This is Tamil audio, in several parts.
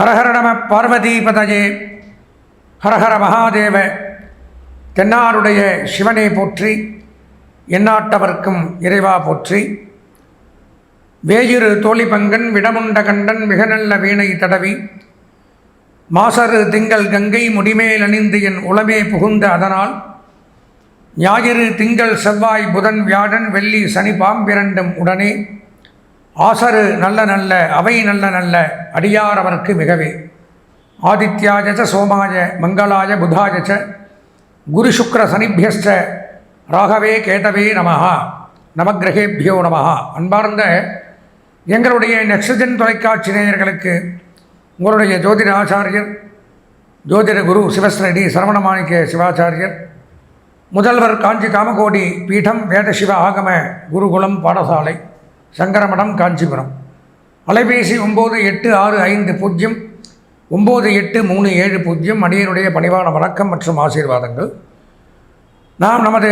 ஹரஹர நம ஹரஹர மகாதேவ தென்னாருடைய சிவனை போற்றி எந்நாட்டவர்க்கும் இறைவா போற்றி. வேயிரு தோழிபங்கன் விடமுண்ட கண்டன் மிக நல்ல வீணை தடவி. மாசரு திங்கள் கங்கை முடிமேல் அணிந்து என் உளமே புகுந்த அதனால். ஞாயிறு திங்கள் செவ்வாய் புதன் வியாழன் வெள்ளி சனி பாம்பிரண்டும் உடனே. ஆசரு நல்ல நல்ல அவை நல்ல நல்ல அடியாரவர்க்கு மிகவே. ஆதித்யாஜ சோமாய மங்களாய புதாய குரு சுக்ர சனிபியஸ்ட ராகவே கேதவே நமஹா நமக்கிரகேபியோ நமஹா. அன்பார்ந்த எங்களுடைய நெக்ஸஜன் தொலைக்காட்சி நேயர்களுக்கு உங்களுடைய ஜோதிட ஆச்சாரியர் ஜோதிட குரு சிவஸ்ரடி சரவணமாணிக்க சிவாச்சாரியர் முதல்வர் காஞ்சி காமகோடி பீடம் வேதசிவ ஆகம குருகுலம் பாடசாலை. சங்கரமடம் காஞ்சிபுரம். அலைபேசி ஒம்பது எட்டு ஆறு ஐந்து பூஜ்ஜியம் ஒம்பது எட்டு மூணு ஏழு பூஜ்ஜியம் அடியனுடைய பணிவான வணக்கம் மற்றும் ஆசீர்வாதங்கள். நாம் நமது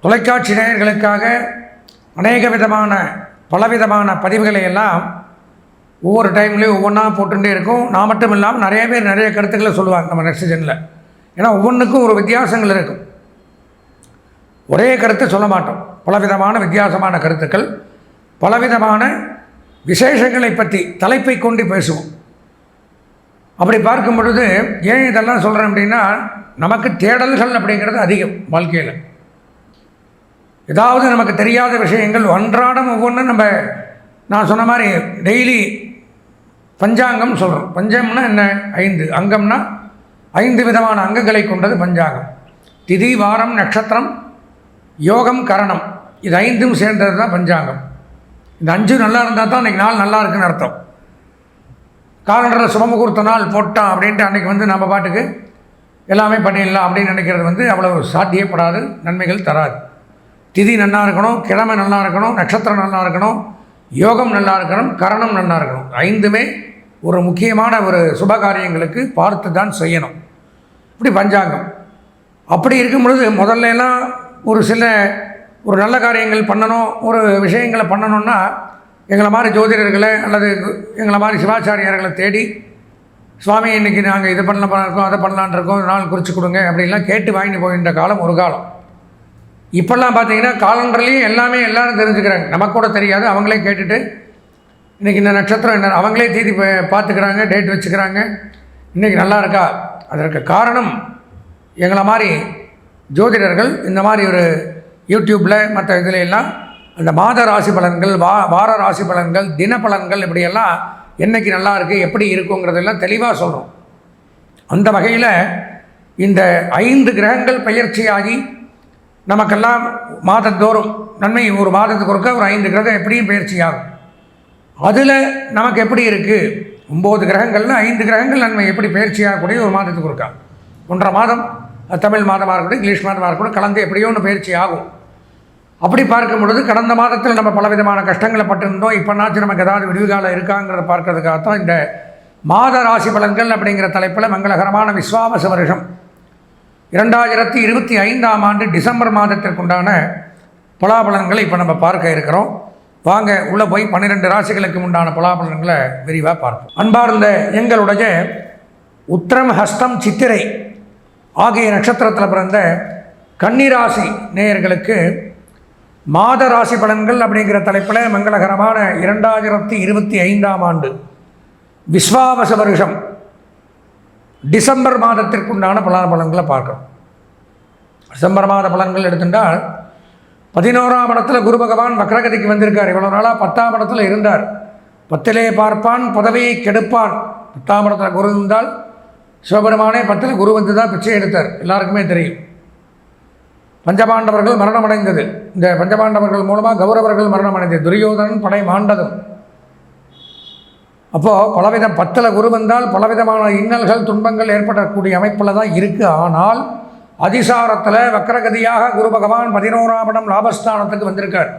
தொலைக்காட்சி நேயர்களுக்காக அநேக விதமான பலவிதமான பதிவுகளை எல்லாம் ஒவ்வொரு டைம்லேயும் ஒவ்வொன்றா போட்டுகிட்டே இருக்கும். நான் மட்டும் இல்லாமல் நிறைய பேர் நிறைய கருத்துக்களை சொல்லுவாங்க நம்ம நெக்ஸ்ட் ஏன்னா ஒவ்வொன்றுக்கும் ஒரு வித்தியாசங்கள் இருக்கும். ஒரே கருத்து சொல்ல மாட்டோம். பலவிதமான வித்தியாசமான கருத்துக்கள். பலவிதமான விசேஷங்களை பற்றி தலைப்பை கொண்டு பேசுவோம். அப்படி பார்க்கும் பொழுது ஏன் இதெல்லாம் சொல்கிறேன் அப்படின்னா நமக்கு தேடல்கள் அப்படிங்கிறது அதிகம் வாழ்க்கையில். ஏதாவது நமக்கு தெரியாத விஷயங்கள் அன்றாடம் ஒவ்வொன்றும் நம்ம நான் சொன்ன மாதிரி டெய்லி பஞ்சாங்கம் சொல்கிறோம் பஞ்சம்னா என்ன? ஐந்து. அங்கம்னா ஐந்து விதமான அங்கங்களை கொண்டது பஞ்சாங்கம். திதி வாரம் நட்சத்திரம் யோகம் கரணம். இது ஐந்தும் சேர்ந்தது தான் பஞ்சாங்கம். இந்த அஞ்சு நல்லா இருந்தால் தான் அன்றைக்கி நாள் நல்லா இருக்குன்னு அர்த்தம். காலண்டரில் சுபமுகூர்த்த நாள் போட்டான் அப்படின்ட்டு அன்றைக்கி வந்து நம்ம பாட்டுக்கு எல்லாமே பண்ணிடலாம் அப்படின்னு நினைக்கிறது வந்து அவ்வளோ சாத்தியப்படாது நன்மைகள் தராது. திதி நல்லா இருக்கணும் கிழமை நல்லா இருக்கணும் நட்சத்திரம் நல்லா இருக்கணும் யோகம் நல்லா இருக்கணும் கரணம் நல்லா இருக்கணும். ஐந்துமே ஒரு முக்கியமான ஒரு சுப காரியங்களுக்கு பார்த்து தான் செய்யணும். இப்படி பஞ்சாங்கம். அப்படி இருக்கும் பொழுது முதல்ல எல்லாம் ஒரு சில ஒரு நல்ல காரியங்கள் பண்ணணும் ஒரு விஷயங்களை பண்ணணும்னா எங்களை மாதிரி ஜோதிடர்களை அல்லது எங்களை மாதிரி சிவாச்சாரியார்களை தேடி சுவாமி இன்றைக்கி நாங்கள் இது பண்ண இருக்கோம் அதை பண்ணலான் இருக்கோம் நாள் குறித்து கொடுங்க அப்படின்லாம் கேட்டு வாங்கிட்டு போகின்ற காலம் ஒரு காலம். இப்போல்லாம் பார்த்தீங்கன்னா காலண்டர்லேயும் எல்லாமே எல்லோரும் தெரிஞ்சுக்கிறாங்க. நமக்கு கூட தெரியாது அவங்களே கேட்டுட்டு இன்றைக்கி இந்த நட்சத்திரம் என்ன? அவங்களே தீதி பார்த்துக்கிறாங்க டேட் வச்சுக்கிறாங்க. இன்றைக்கி நல்லா இருக்கா? அதற்கு காரணம் எங்களை மாதிரி ஜோதிடர்கள் இந்த மாதிரி ஒரு யூடியூப்பில் மற்ற இதில் எல்லாம் அந்த மாத ராசி பலன்கள் வா வார ராசி பலன்கள் தின பலன்கள் இப்படியெல்லாம் என்றைக்கு நல்லா இருக்குது எப்படி இருக்குங்கிறதெல்லாம் தெளிவாக சொல்கிறோம் அந்த வகையில் இந்த ஐந்து கிரகங்கள் பயிற்சியாகி நமக்கெல்லாம் மாதந்தோறும் நன்மை ஒரு மாதத்துக்கு ஒருக்க ஒரு ஐந்து கிரகம் எப்படியும் பயிற்சியாகும். அதில் நமக்கு எப்படி இருக்குது ஒம்பது கிரகங்கள்னு ஐந்து கிரகங்கள் நன்மை எப்படி பயிற்சியாகக்கூடிய ஒரு மாதத்துக்கு ஒருக்கா. ஒன்றரை மாதம் தமிழ் மாதமாக இருக்கட்டும் இங்கிலீஷ் மாதமாக இருக்கட்டும் கலந்து எப்படியோ ஒன்று பயிற்சி ஆகும் அப்படி பார்க்கும் பொழுது கடந்த மாதத்தில் நம்ம பலவிதமான கஷ்டங்களை பட்டிருந்தோம். இப்போனாச்சும் நமக்கு ஏதாவது விடுவிகாலம் இருக்காங்கிறத பார்க்கறதுக்காகத்தான் இந்த மாத ராசி பலன்கள் அப்படிங்கிற தலைப்பில் மங்களகரமான விஸ்வாமச வருஷம். இரண்டாயிரத்தி இருபத்தி ஐந்தாம் ஆண்டு டிசம்பர் மாதத்திற்குண்டான பலாபலன்களை இப்போ நம்ம பார்க்க இருக்கிறோம். வாங்க உள்ளே போய் பன்னிரெண்டு ராசிகளுக்கு உண்டான பலாபலன்களை விரிவாக பார்ப்போம். அன்பார்ந்த எங்களுடைய உத்திரம் ஹஸ்தம் சித்திரை ஆகிய நட்சத்திரத்தில் பிறந்த கன்னிராசி நேயர்களுக்கு மாத ராசி பலன்கள் அப்படிங்கிற தலைப்பில் மங்களகரமான இரண்டாயிரத்தி இருபத்தி ஐந்தாம் ஆண்டு விஸ்வாவச வருஷம். டிசம்பர் மாதத்திற்குண்டான பலன பலன்களை பார்க்குறோம் டிசம்பர் மாத பலன்கள் எடுத்துட்டால் பதினோராம் இடத்துல குரு பகவான் வக்ரகதிக்கு வந்திருக்கார். இவ்வளோ நாளாக பத்தாம் இடத்துல இருந்தார். பத்திலே பார்ப்பான் பதவியை கெடுப்பான். பத்தாம் இடத்துல குரு இருந்தால் சிவபெருமானே பத்தில் குரு வந்து தான் பிச்சை எடுத்தார். எல்லாருக்குமே தெரியும். பஞ்சபாண்டவர்கள் மரணமடைந்தது. இந்த பஞ்சபாண்டவர்கள் மூலமாக கௌரவர்கள் மரணமடைந்தது. துரியோதனன் படை மாண்டதும். அப்போது பலவிதம் பத்தில் குரு வந்தால் பலவிதமான இன்னல்கள் துன்பங்கள் ஏற்படக்கூடிய அமைப்பில் தான் இருக்குது ஆனால் அதிசாரத்தில் வக்கரகதியாக குரு பகவான் பதினோராம் இடம் லாபஸ்தானத்துக்கு வந்திருக்கார்.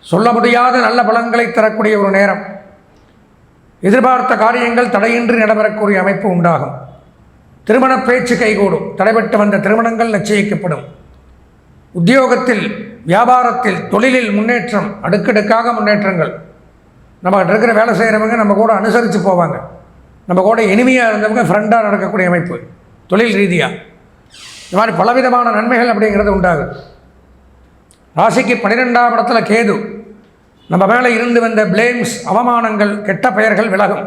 சொல்ல முடியாத நல்ல பலன்களை தரக்கூடிய ஒரு நேரம். எதிர்பார்த்த காரியங்கள் தடையின்றி நடைபெறக்கூடிய அமைப்பு உண்டாகும். திருமண பேச்சு கைகூடும். தடைபட்டு வந்த திருமணங்கள் நிச்சயிக்கப்படும். உத்தியோகத்தில் வியாபாரத்தில் தொழிலில் முன்னேற்றம் அடுக்கடுக்காக முன்னேற்றங்கள். நம்ம இருக்கிற வேலை செய்கிறவங்க நம்ம கூட அனுசரித்து போவாங்க. நம்ம கூட இனிமையாக இருந்தவங்க ஃப்ரெண்டாக நடக்கக்கூடிய அமைப்பு. தொழில் ரீதியாக இந்த மாதிரி பலவிதமான நன்மைகள் அப்படிங்கிறது உண்டாகுது. ராசிக்கு பன்னிரெண்டாம் இடத்துல கேது. நம்ம மேலே இருந்து வந்த பிளேம்ஸ் அவமானங்கள் கெட்ட பெயர்கள் விலகும்.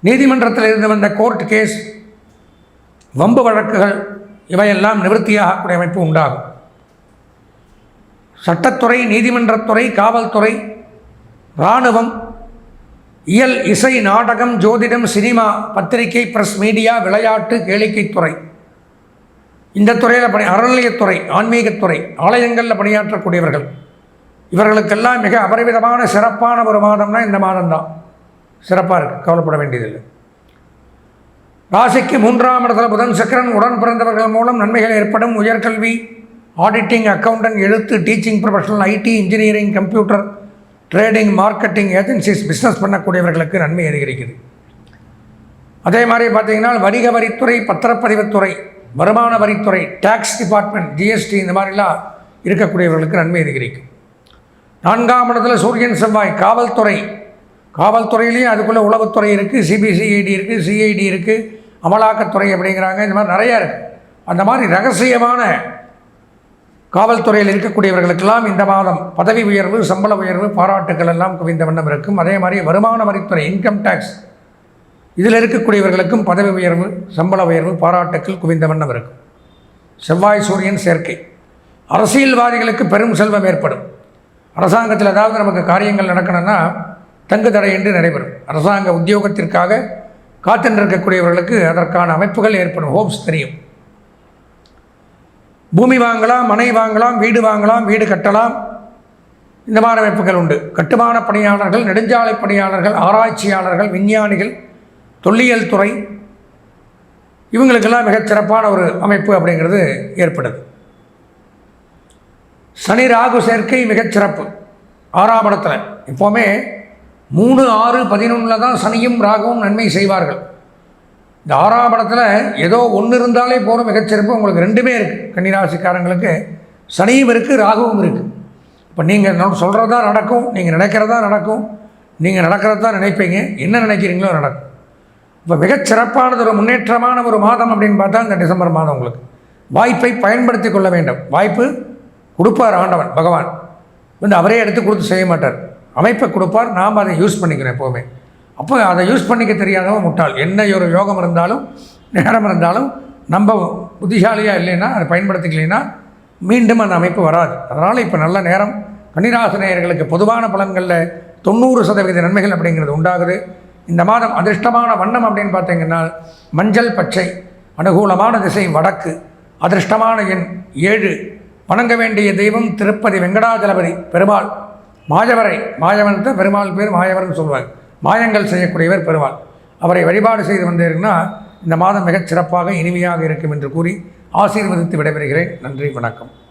நீதிமன்றத்தில் இருந்து வந்த கோர்ட் கேஸ் வம்பு வழக்குகள் இவையெல்லாம் நிவர்த்தியாகக்கூடிய அமைப்பு உண்டாகும். சட்டத்துறை நீதிமன்றத்துறை காவல்துறை இராணுவம் இயல் இசை நாடகம் ஜோதிடம் சினிமா பத்திரிகை பிரஸ் மீடியா விளையாட்டு கேளிக்கைத்துறை இந்த துறையில் பணி அறநிலையத்துறை ஆன்மீகத்துறை ஆலயங்களில் பணியாற்றக்கூடியவர்கள். இவர்களுக்கெல்லாம் மிக அபரிவிதமான சிறப்பான ஒரு மாதம்னா இந்த மாதம்தான். சிறப்பாக இருக்குது கவலைப்பட வேண்டியதில்லை. ராசிக்கு மூன்றாம் இடத்துல புதன் சக்கரன் உடன் பிறந்தவர்கள் மூலம் நன்மைகள் ஏற்படும். உயர்கல்வி ஆடிட்டிங் அக்கௌண்டன்ட் எழுத்து teaching professional IT engineering computer trading marketing agencies business பண்ணக்கூடியவர்களுக்கு நன்மை அதிகரிக்குது. அதே மாதிரி பார்த்தீங்கன்னா வணிக வரித்துறை பத்திரப்பதிவுத்துறை வருமான வரித்துறை டேக்ஸ் டிபார்ட்மெண்ட் ஜிஎஸ்டி இந்த மாதிரிலாம் இருக்கக்கூடியவர்களுக்கு நன்மை அதிகரிக்கும். நான்காம் இடத்துல சூரியன் செவ்வாய் காவல்துறை. காவல்துறையிலையும் அதுக்குள்ளே உளவுத்துறை இருக்குது சிபிசிஐடி இருக்குது சிஐடி இருக்குது அமலாக்கத்துறை அப்படிங்கிறாங்க இந்த மாதிரி நிறையா இருக்குது அந்த மாதிரி ரகசியமான காவல்துறையில் இருக்கக்கூடியவர்களுக்கெல்லாம் இந்த மாதம் பதவி உயர்வு சம்பள உயர்வு பாராட்டுகள் எல்லாம் குவிந்த வண்ணம் இருக்கும். அதே மாதிரி வருமான வரித்துறை இன்கம் டேக்ஸ் இதில் இருக்கக்கூடியவர்களுக்கும் பதவி உயர்வு சம்பள உயர்வு பாராட்டுக்கள் குவிந்த வண்ணம் இருக்கும். செவ்வாய் சூரியன் சேர்க்கை. அரசியல்வாதிகளுக்கு பெரும் செல்வம் ஏற்படும். அரசாங்கத்தில் ஏதாவது நமக்கு காரியங்கள் நடக்கணும்னா தங்கு தடையின்றி நடைபெறும். அரசாங்க உத்தியோகத்திற்காக காத்துருக்கக்கூடியவர்களுக்கு அதற்கான அமைப்புகள் ஏற்படும். ஹோப்ஸ் தெரியும். பூமி வாங்கலாம் மனை வாங்கலாம் வீடு வாங்கலாம் வீடு கட்டலாம். இந்த மாதிரி அமைப்புகள் உண்டு. கட்டுமான பணியாளர்கள் நெடுஞ்சாலை பணியாளர்கள் ஆராய்ச்சியாளர்கள் விஞ்ஞானிகள் தொல்லியல் துறை இவங்களுக்கெல்லாம் மிகச்சிறப்பான ஒரு அமைப்பு அப்படிங்கிறது ஏற்படுது. சனி ராகு சேர்க்கை மிகச்சிறப்பு ஆறாம் இடத்துல. எப்போவுமே மூணு ஆறு பதினொன்றில் தான் சனியும் ராகவும் நன்மை செய்வார்கள். இந்த ஆறாம் படத்தில் ஏதோ ஒன்று இருந்தாலே போகிற மிகச்சிறப்பு. உங்களுக்கு ரெண்டுமே இருக்குது கன்னிராசிக்காரங்களுக்கு சனியும் இருக்குது ராகுவும் இருக்குது இப்போ நீங்கள் சொல்கிறதா நடக்கும் நீங்கள் நினைக்கிறதா நடக்கும் நீங்கள் நடக்கிறது தான் நினைப்பீங்க என்ன நினைக்கிறீங்களோ நடக்கும். இப்போ மிகச்சிறப்பானது ஒரு முன்னேற்றமான ஒரு மாதம் அப்படின்னு பார்த்தா இந்த டிசம்பர் மாதம் உங்களுக்கு. வாய்ப்பை பயன்படுத்தி கொள்ள வேண்டும். வாய்ப்பு கொடுப்பார் ஆண்டவன் பகவான். வந்து அவரே எடுத்து கொடுத்து செய்ய மாட்டார். அமைப்பை கொடுப்பார் நாம் அதை யூஸ் பண்ணிக்கணும் எப்போவுமே. அப்போ அதை யூஸ் பண்ணிக்க தெரியாதவன் முட்டாள். என்ன ஒரு யோகம் இருந்தாலும் நேரம் இருந்தாலும் நம்ம புத்திசாலியாக இல்லைன்னா அதை பயன்படுத்திக்கலைன்னா மீண்டும் அந்த அமைப்பு வராது. அதனால் இப்போ நல்ல நேரம் கன்னிராசினியர்களுக்கு பொதுவான பலன்களில் தொண்ணூறு சதவீத நன்மைகள் அப்படிங்கிறது உண்டாகுது. இந்த மாதம் அதிர்ஷ்டமான வண்ணம் அப்படின்னு பார்த்தீங்கன்னா மஞ்சள் பச்சை அனுகூலமான திசை வடக்கு அதிர்ஷ்டமான எண் ஏழு. வணங்க வேண்டிய தெய்வம் திருப்பதி வெங்கடாஜலபதி பெருமாள். மாயவரை மாயவன் தான் பெருமாள் பேர் மாயவர்னு சொல்லுவாங்க மாயங்கள் செய்யக்கூடியவர் பெருமாள். அவரை வழிபாடு செய்து வந்தீர்கள்னா இந்த மாதம் மிகச் சிறப்பாக இனிமையாக இருக்கும் என்று கூறி ஆசீர்வதித்து விடைபெறுகிறேன். நன்றி வணக்கம்.